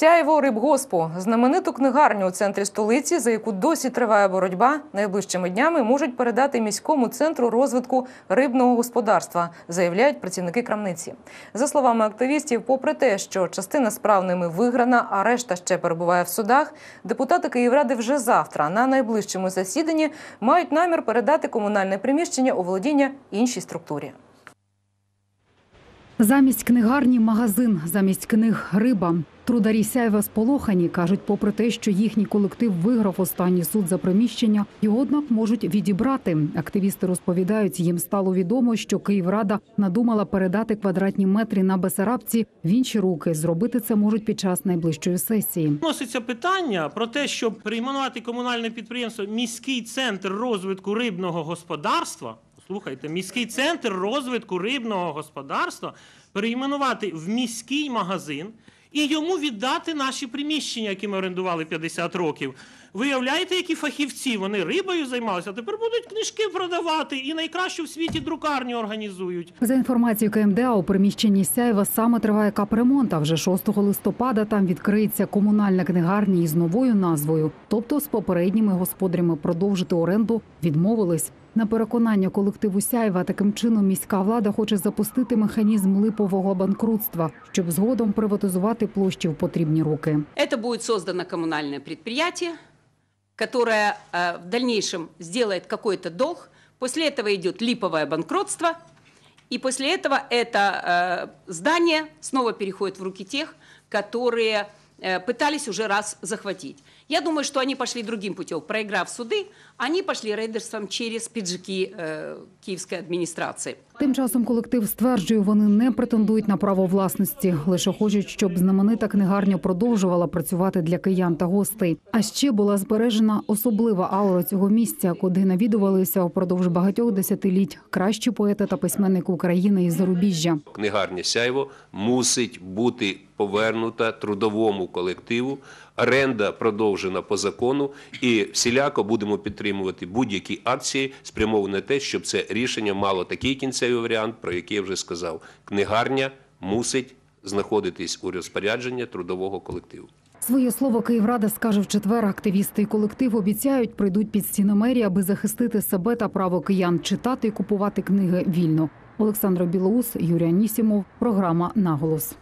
Сяєво рибгоспу знамениту книгарню у центрі столиці, за яку досі триває боротьба, найближчими днями можуть передати міському центру розвитку рибного господарства, заявляють працівники крамниці. За словами активістів, попри те, що частина справ ними виграна, а решта ще перебуває в судах, депутати Київради вже завтра на найближчому засіданні мають намір передати комунальне приміщення у володіння іншій структурі. Замість книгарні магазин, замість книг риба. Трударі Сяєва сполохані кажуть, попри те, що їхній колектив виграв останній суд за приміщення, його однак можуть відібрати. Активісти розповідають, їм стало відомо, що Київрада надумала передати квадратні метри на Бесарабці в інші руки. Зробити це можуть під час найближчої сесії. Вноситься питання про те, щоб перейменувати комунальне підприємство міський центр розвитку рибного господарства. Слухайте, міський центр розвитку рибного господарства перейменувати в міський магазин і йому віддати наші приміщення, які ми орендували 50 років. Виявляєте, які фахівці вони рибою займалися, а тепер будуть книжки продавати і найкращу в світі друкарню організують. За інформацією КМДА, у приміщенні Сяєва саме триває капремонт. А вже 6 листопада там відкриється комунальна книгарня із новою назвою. Тобто з попередніми господарями продовжити оренду відмовились. На переконання колективу Сяєва таким чином міська влада хоче запустити механізм липового банкрутства, щоб згодом приватизувати площі в потрібні руки. Это будет создано коммунальное предприятие, которое э, в дальнейшем сделает какой-то долг. После этого идет липовое банкротство. И после этого это э, здание снова переходит в руки тех, которые э, пытались уже раз захватить. Я думаю, что они пошли другим путем. Проиграв суды, они пошли рейдерством через пиджаки киевской администрации. Тим часом колектив стверджує, вони не претендують на право власності, лише хочуть, щоб знаменита книгарня продовжувала працювати для киян та гостей. А ще була збережена особлива аура цього місця, куди навідувалися впродовж багатьох десятиліть кращі поети та письменники України із зарубіжжя. Книгарня Сяйво мусить бути повернута трудовому колективу. Оренда продовжена по закону, і всіляко будемо підтримувати будь-які акції, спрямовані на те, щоб це рішення мало такий кінцевий варіант, про який я вже сказав. Книгарня мусить знаходитись у розпорядженні трудового колективу. Своє слово Київрада скаже в четвер. Активісти і колектив обіцяють, прийдуть під стіни мерії, аби захистити себе та право киян читати і купувати книги вільно. Олександра Білоус, Юрій Анісімов. Програма Наголос.